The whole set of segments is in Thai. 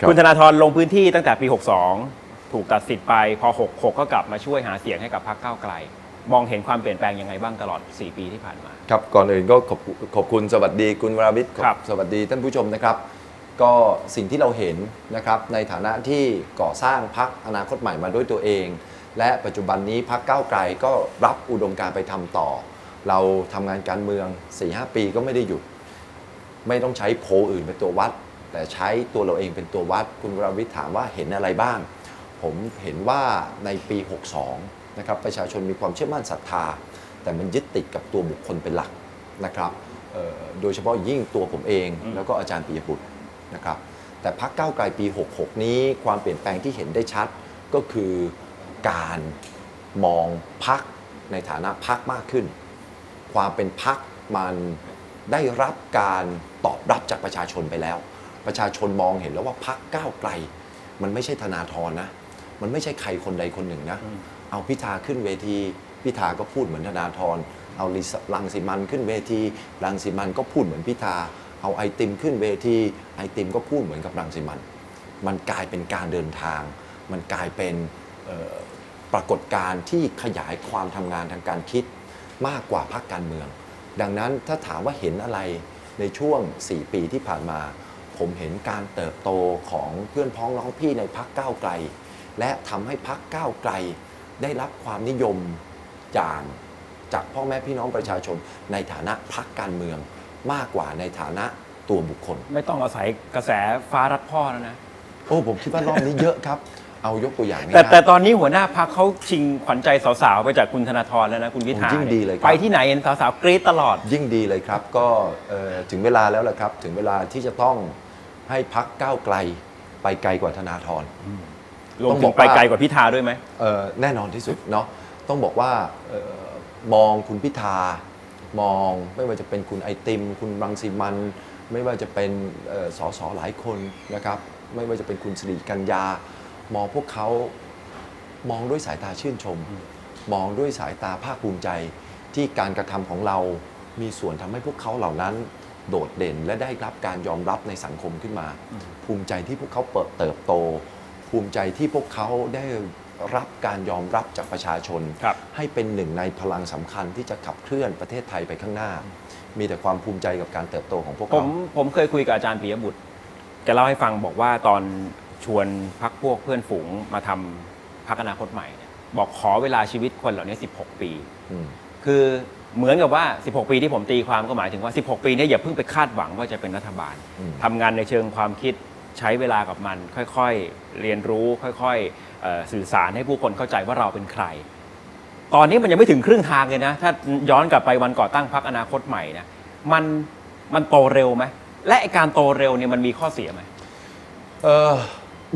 ครับ คุณธนาธรลงพื้นที่ตั้งแต่ปี 62 ถูกตัดสิทธิ์ไปพอ 66 ก็กลับมาช่วยหาเสียงให้กับพรรคก้าวไกล มองเห็นความเปลี่ยนแปลงยังไงบ้างตลอด 4 ปีที่ผ่านมา ครับก่อนอื่นก็ขอบขอบคุณสวัสดีคุณวราวิทย์ครับ สวัสดีท่านผู้ชมนะครับ ก็สิ่งที่เราเห็นนะครับในฐานะที่ก่อสร้างพักอนาคตใหม่มาด้วยตัวเอง และปัจจุบันนี้พักก้าวไกลก็รับอุดมการณ์ไปทำต่อ เราทำงานการเมือง 4-5 ปีก็ไม่ได้หยุด ไม่ต้องใช้โพลอื่นเป็นตัววัด แต่ใช้ตัวเราเองเป็นตัววัดคุณวราวิทย์ถามว่าเห็นอะไรบ้าง ผมเห็นว่าในปี 62 นะครับประชาชนมีความเชื่อมั่นศรัทธา แต่มันยึดติดกับตัวบุคคลเป็นหลักนะครับเอ่อโดยเฉพาะยิ่งตัวผมเองอืมแล้วก็อาจารย์ปิยบุตรนะครับแต่พักเก้าวไกลปี 66 นี้ความเปลี่ยนแปลงที่เห็นได้ชัดก็คือการมองพักในฐานะพักมากขึ้น ความเป็นพักมันได้รับการตอบรับจากประชาชนไปแล้ว ประชาชนมองเห็นแล้วว่าพักก้าวไกล มันไม่ใช่ธนาธรนะ มันไม่ใช่ใครคนใดคนหนึ่งนะอืมเอาพิธาขึ้นเวทีพิธาก็พูดเหมือนธนาธรเอาลิซลังสิมันขึ้นเวทีรังสิมันก็พูดเหมือนพิธาเอาไอติมขึ้นเวทีไอติมก็พูดเหมือนกับรังสิมัน มันกลายเป็นการเดินทาง มันกลายเป็นเอ่อปรากฏการณ์ที่ขยายความทำงานทางการคิดมากกว่าพรรคการเมือง ดังนั้นถ้าถามว่าเห็นอะไรในช่วง 4 ปีที่ผ่านมา ผมเห็นการเติบโตของเพื่อนพ้องน้องพี่ในพักก้าวไกล และทำให้พักก้าวไกล ได้รับความนิยมจากจากพ่อแม่พี่น้องประชาชน ในฐานะพักการเมืองมากกว่าในฐานะตัวบุคคล ไม่ต้องอาศัยกระแสฟ้ารัดพ่อแล้วนะ โอ้ผมคิดว่ารอบนี้เยอะครับ เอายกตัวอย่างง่ายๆแต่แต่ตอนนี้หัวหน้าพักเขาชิงขวัญใจสาวๆ ไปจากคุณธนาธรแล้วนะคุณพิธาโอ้ยิ่งดีเลยครับไปที่ไหนเห็นสาวๆกรี๊ดตลอดยิ่งดีเลยครับ ก็เอ่อถึงเวลาแล้วแหละครับ ถึงเวลาที่จะต้อง ให้พักก้าวไกลไปไกลกว่าธนาธร รวมต้องถึบงอกไปว่าไกลกว่าพิธาด้วยไหม เอ่อแน่นอนที่สุดเนาะต้องบอกว่าเอ่อมองคุณพิธามองไม่ว่าจะเป็นคุณไอติม คุณรังสีมัน ไม่ว่าจะเป็นเอ่อสสหลายคนนะครับ ไม่ว่าจะเป็นคุณสิริกัญญา มองพวกเขามองด้วยสายตาชื่นชม มองด้วยสายตาภาคภูมิใจที่การกระทำของเรามีส่วนทำให้พวกเขาเหล่านั้น โดดเด่น และได้รับการยอมรับในสังคมขึ้นมา ภูมิใจที่พวกเขาเปิดเติบโต ภูมิใจที่พวกเขาได้รับการยอมรับจากประชาชนครับให้เป็นหนึ่งในพลังสำคัญที่จะขับเคลื่อนประเทศไทยไปข้างหน้า มีแต่ความภูมิใจกับการเติบโตของพวกผเขามผมเคยคุยกับอาจารย์ปิยบุตรแกเล่าให้ฟังบอกว่าตอนชวนพักพวกเพื่อนฝูงมาทำพักอนาคตใหม่เนี่ยบอกขอเวลาชีวิตคนเหล่านี้ 16 ปีอืมคือ เหมือนกับว่า 16 ปีที่ผมตีความก็หมายถึงว่า 16 ปีเนี้อย่าเพิ่งไปคาดหวังว่าจะเป็นรัฐบาลอืมทำงานในเชิงความคิดใช้เวลากับมัน ค่อยๆ เรียนรู้ค่อยๆเอ่อสื่อสารให้ผู้คนเข้าใจว่าเราเป็นใคร ตอนนี้มันยังไม่ถึงครึ่งทางเลยนะ ถ้าย้อนกลับไปวันก่อตั้งพรรคอนาคตใหม่นะมันมันโตเร็วไหมและไอ้การโตเร็วเนี่ยมันมีข้อเสียไหมเออ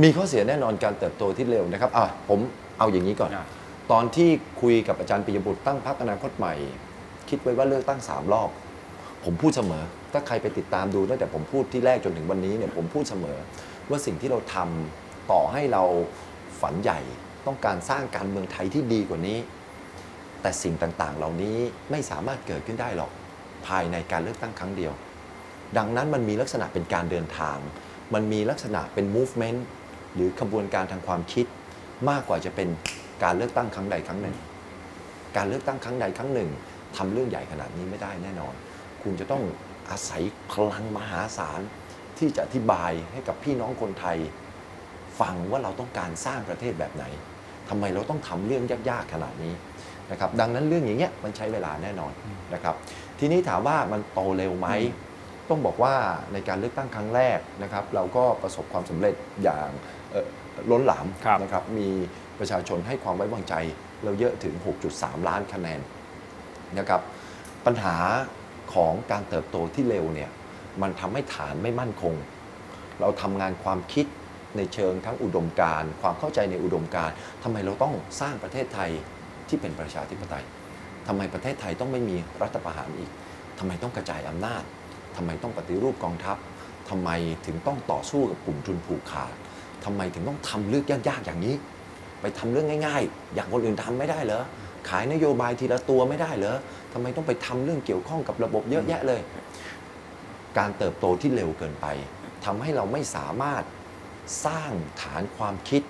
มีข้อเสียแน่นอนการเติบโตที่เร็วนะครับอะผมเอาอย่างนี้ก่อนอะตอนที่คุยกับอาจารย์ปิยบุตรตั้งพรรคอนาคตใหม่ คิดไว้ว่าเลือกตั้งสามรอบ ผมพูดเสมอ ถ้าใครไปติดตามดูตั้งแต่ผมพูดที่แรกจนถึงวันนี้เนี่ยผมพูดเสมอ ว่าสิ่งที่เราทำต่อให้เราฝันใหญ่ต้องการสร้างการเมืองไทยที่ดีกว่านี้ แต่สิ่งต่างๆ เหล่านี้ไม่สามารถเกิดขึ้นได้หรอกภายในการเลือกตั้งครั้งเดียว ดังนั้นมันมีลักษณะเป็นการเดินทาง มันมีลักษณะเป็น movement หรือขบวนการทางความคิด มากกว่าจะเป็นการเลือกตั้งครั้งใดครั้งหนึ่ง การเลือกตั้งครั้งใดครั้งหนึ่ง ทำเรื่องใหญ่ขนาดนี้ไม่ได้แน่นอน คุณจะต้องอาศัยพลังมหาศาลที่จะอธิบายให้กับพี่น้องคนไทย ฟังว่าเราต้องการสร้างประเทศแบบไหนทำไมเราต้องทำเรื่องยากๆขนาดนี้นะครับดังนั้นเรื่องอย่างเงี้ยมันใช้เวลาแน่นอนนะครับทีนี้ถามว่ามันโตเร็วไหมต้องบอกว่าในการเลือกตั้งครั้งแรกนะครับเราก็ประสบความสำเร็จอย่างเอ่อล้นหลามครับนะครับมีประชาชนให้ความไว้วางใจ เราเยอะถึง 6.3 ล้านคะแนน นะครับปัญหาของการเติบโตที่เร็วเนี่ยมันทำให้ฐานไม่มั่นคง เราทำงานความคิดในเชิงทั้งอุดมการณ์ความเข้าใจในอุดมการณ์ทำไมเราต้องสร้างประเทศไทยที่เป็นประชาธิปไตยทำไมประเทศไทยต้องไม่มีรัฐประหารอีกทำไมต้องกระจายอำนาจทำไมต้องปฏิรูปกองทัพทำไมถึงต้องต่อสู้กับกลุ่มทุนผูกขาดทำไมถึงต้องทำเรื่องยากๆอย่างนี้ ไปทำเรื่องง่าย ๆ อย่างคนอื่นทำไม่ได้เหรอ ขายนโยบายทีละตัวไม่ได้เหรอทำไมต้องไปทำเรื่องเกี่ยวข้องกับระบบเยอะแยะเลย การเติบโตที่เร็วเกินไปทำให้เราไม่สามารถสร้างฐานความคิด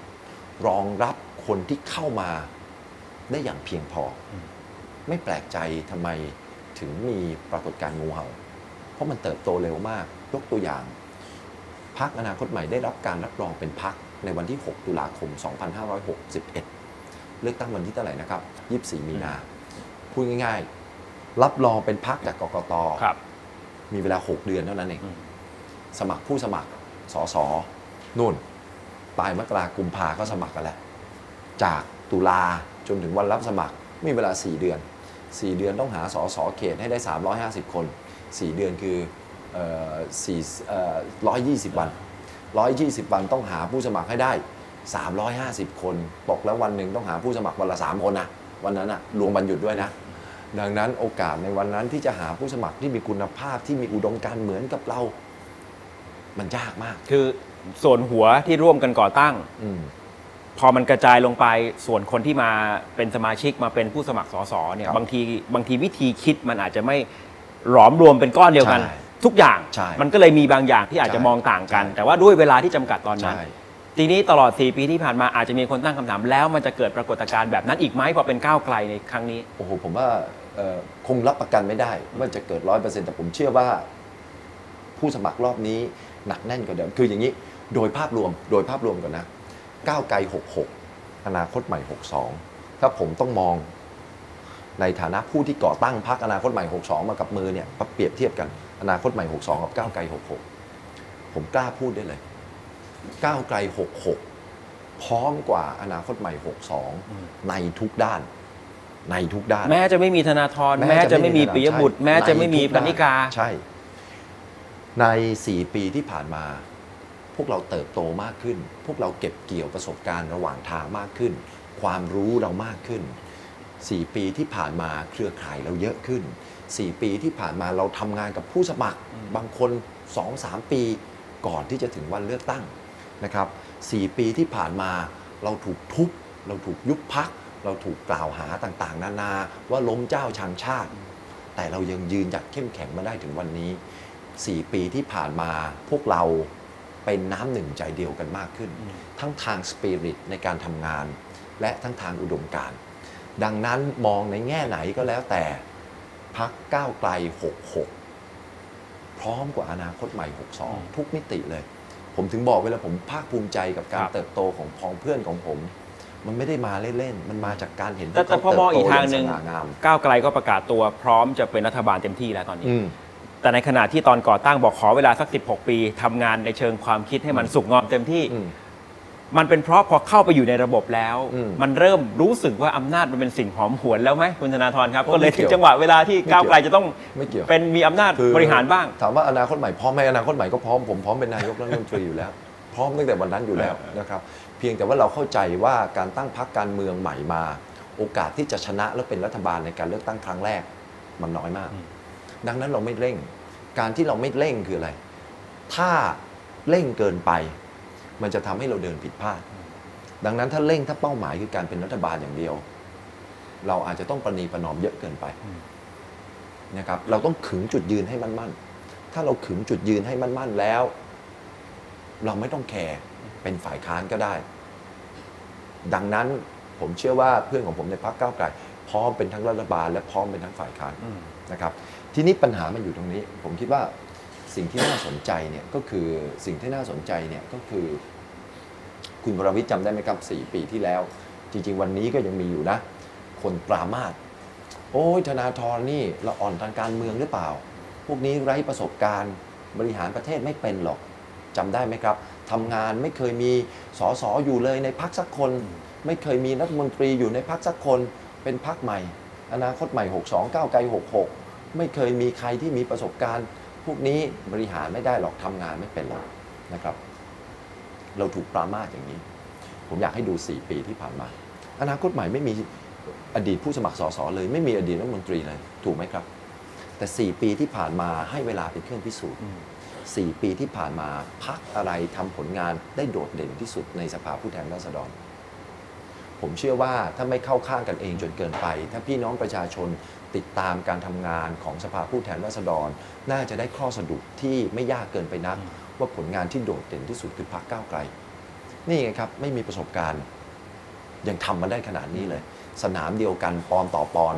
รองรับคนที่เข้ามาได้อย่างเพียงพออมไม่แปลกใจทำไมถึงมีปรากฏการณ์งูเห่า เพราะมันเติบโตเร็วมาก ยกตัวอย่าง พักอนาคตใหม่ได้รับการรับรองเป็นพักในวันที่ 6 ตุลาคม 2561 เลือกตั้งวันที่เท่าไหร่นะครับ 24 มีนาพูดง่ายๆ รับรองเป็นพักจากกกตครับ มีเวลา 6 เดือนเท่านั้นเองอืมสมัครผู้สมัครสสนู่น ปลายมกรากุมภาก็สมัครกันแล้ว จากตุลาจนถึงวันรับสมัครมีเวลา 4 เดือน 4 เดือนต้องหาสสเขตให้ได้ 350 คน 4 เดือนคือเอ่อสี่เอ่อ120วัน120วันต้องหาผู้สมัครให้ได้ 350 คนตกแล้ววันหนึ่งต้องหาผู้สมัครวันละ 3 คนนะวันนั้นนะรวมวันหยุดด้วยนะ ดังนั้นโอกาสในวันนั้นที่จะหาผู้สมัครที่มีคุณภาพที่มีอุดมการณ์เหมือนกับเรา มันยากมาก คือส่วนหัวที่ร่วมกันก่อตั้งอืมพอมันกระจายลงไปส่วนคนที่มาเป็นสมาชิกมาเป็นผู้สมัครสสเนี่ยครับบางทีบางทีวิธีคิดมันอาจจะไม่หลอมรวมเป็นก้อนเดียวกันใช่ทุกอย่างใช่มันก็เลยมีบางอย่างที่อาจจะใช่มองต่างกันใช่แต่ว่าด้วยเวลาที่จำกัดตอนนั้นใช่ ทีนี้ตลอด 4 ปีที่ผ่านมาอาจจะมีคนตั้งคำถาม แล้วมันจะเกิดปรากฏการณ์แบบนั้นอีกไหมพอเป็นก้าวไกลในครั้งนี้ โอ้โหผมว่าเอ่อคงรับประกันไม่ได้ ว่าจะเกิดร้อยเปอร์เซ็นต์แต่ผมเชื่อว่า ผู้สมัครรอบนี้หนักแน่นกว่าเดิม คืออย่างนี้โดยภาพรวมโดยภาพรวมก่อนนะก้าวไกล 66 อนาคตใหม่ 62 ถ้าผมต้องมองในฐานะผู้ที่ก่อตั้งพรรคอนาคตใหม่ 62 มากับมือเนี่ยมาเปรียบเทียบกันอนาคตใหม่ 62 กับก้าวไกล 66 ผมกล้าพูดได้เลย ก้าวไกล 66 พร้อมกว่าอนาคตใหม่ 62 ในทุกด้าน ในทุกด้าน แม้จะไม่มีธนาธรแม้จะไม่มีปิยบุตรใช่แม้จะไม่มีในทุปณิกาใช่ ใน 4 ปีที่ผ่านมา พวกเราเติบโตมากขึ้น พวกเราเก็บเกี่ยวประสบการณ์ระหว่างทางมากขึ้น ความรู้เรามากขึ้น 4 ปีที่ผ่านมาเครือข่ายเราเยอะขึ้น 4 ปีที่ผ่านมาเราทำงานกับผู้สมัคร บางคน 2-3 ปีก่อนที่จะถึงวันเลือกตั้ง นะครับ4ปีที่ผ่านมาเราถูกทุบเราถูกยุบพัก เราถูกกล่าวหาต่างๆ นานาว่าล้มเจ้าชังชาติ แต่เรายังยืนหยัดเข้มแข็งมาได้ถึงวันนี้ 4 ปีที่ผ่านมาพวกเราเป็นน้ำหนึ่งใจเดียวกันมากขึ้นอืมทั้งทางสปิริตในการทำงาน และทั้งทางอุดมการณ์ดังนั้นมองในแง่ไหนก็แล้วแต่พักก้าวไกล 66 พร้อมกว่าอนาคตใหม่ 62 ทุกมิติเลย ผมถึงบอกเวลาผมภาคภูมิใจกับการครับ เติบโตของพ้องเพื่อนของผม มันไม่ได้มาเล่นๆมันมาจากการเห็นแต่ที่แต่เขาพอเติบมองโตอีกอทางย่างหสนึ่งง่างามก้าวไกลก็ประกาศตัวพร้อมจะเป็นรัฐบาลเต็มที่แล้วตอนนี้ อืม แต่ในขณะที่ตอนก่อตั้งบอกขอเวลาสัก 16 ปีทำงานในเชิงความคิดให้มันสุกงอมเต็มที่ อืม มันเป็นเพราะพอเข้าไปอยู่ในระบบแล้วอืมมันเริ่มรู้สึกว่าอำนาจมันเป็นสิ่งหอมหวนแล้วไหมคุณธนาธรครับโอ้ก็เลยไม่เกี่ถึยวงจังหวะเวลาที่ไม่เกี่ยวก้าวไกลจะต้องไม่เกี่ยวเป็นมีอำนาจคือบริหารบ้าง ถามว่าอนาคตใหม่พร้อมไหมอนาคตใหม่ก็พร้อมผมพร้อมเป็นนายกรัฐมนตรีอยู่แล้ว พร้อมตั้งแต่วันนั้นอยู่แล้วนะครับเพียงแต่ว่าเราเข้าใจว่าการตั้งพรรคการเมืองใหม่มา โอกาสที่จะชนะและเป็นรัฐบาลในการเลือกตั้งครั้งแรก มันน้อยมากอืมดังนั้นเราไม่เร่ง การที่เราไม่เร่งคืออะไร ถ้าเร่งเกินไป มันจะทำให้เราเดินผิดพลาด ดังนั้นถ้าเร่งถ้าเป้าหมายคือการเป็นรัฐบาลอย่างเดียว เราอาจจะต้องประนีประนอมเยอะเกินไปนะครับเราต้องขึงจุดยืนให้มันมั่นถ้าเราขึงจุดยืนให้มันมั่นแล้ว เราไม่ต้องแคร์เป็นฝ่ายค้านก็ได้ ดังนั้นผมเชื่อว่าเพื่อนของผมในพรรคก้าวไกลพร้อมเป็นทั้งรัฐบาล และพร้อมเป็นทั้งฝ่ายค้านนะครับ ทีนี้ปัญหามันอยู่ตรงนี้ ผมคิดว่า สิ่งที่น่าสนใจเนี่ยก็คือสิ่งที่น่าสนใจเนี่ยก็คือ คุณวรวิทย์จำได้ไหมครับสี่ปีที่แล้ว จริง ๆ วันนี้ก็ยังมีอยู่นะ คนปรามาสโอ้ยธนาธรนี่เราอ่อนทางการเมืองหรือเปล่า พวกนี้ไร้ประสบการณ์บริหารประเทศไม่เป็นหรอกจำได้ไหมครับทำงานไม่เคยมีสอสออยู่เลยในพักสักคน ไม่เคยมีรัฐมนตรีอยู่ในพักสักคน เป็นพักใหม่ อนาคตใหม่ 62ก้าไกล 66 ไม่เคยมีใครที่มีประสบการณ์ พวกนี้บริหารไม่ได้หรอกทำงานไม่เป็นหรอกนะครับ เราถูกปรามาสอย่างนี้ ผมอยากให้ดู 4 ปีที่ผ่านมา อนาคตใหม่ไม่มีอดีตผู้สมัครสสเลย ไม่มีอดีตรัฐมนตรีเลย ถูกไหมครับ แต่ 4 ปีที่ผ่านมาให้เวลาเป็นเครื่องพิสูจน์อืม4ปีที่ผ่านมาพักอะไรทำผลงานได้โดดเด่นที่สุดในสภาผู้แทนราษฎรผมเชื่อว่าถ้าไม่เข้าข้างกันเองจนเกินไป ถ้าพี่น้องประชาชน ติดตามการทำงานของสภาผู้แทนราษฎร น่าจะได้ข้อสรุปที่ไม่ยากเกินไปนัก ว่าผลงานที่โดดเด่นที่สุดคือพรรคก้าวไกล นี่ไงครับ ไม่มีประสบการณ์ ยังทำมาได้ขนาดนี้เลย สนามเดียวกันปอนต่อปอน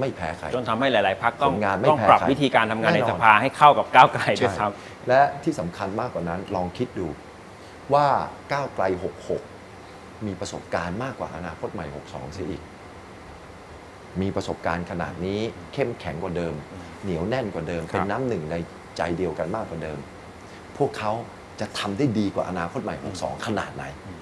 ไม่แพ้ใครจนทำให้หลาย ๆพักต้องผลงานไม่ต้องแพ้ปรับใครวิธีการทำงานในแน่นอนสภาให้เข้ากับก้าวไกลด้วยใช่ซ้และที่สำคัญมากกว่านั้นลองคิดดูว่าก้าวไกล 66 มีประสบการณ์มากกว่าอนาคตใหม่ 62เสียอีก มีประสบการณ์ขนาดนี้เข้มแข็งกว่าเดิม เหนียวแน่นกว่าเดิมครับเป็นน้ำหนึ่งในใจเดียวกันมากกว่าเดิม พวกเขาจะทำได้ดีกว่าอนาคตใหม่62ขนาดไหนำ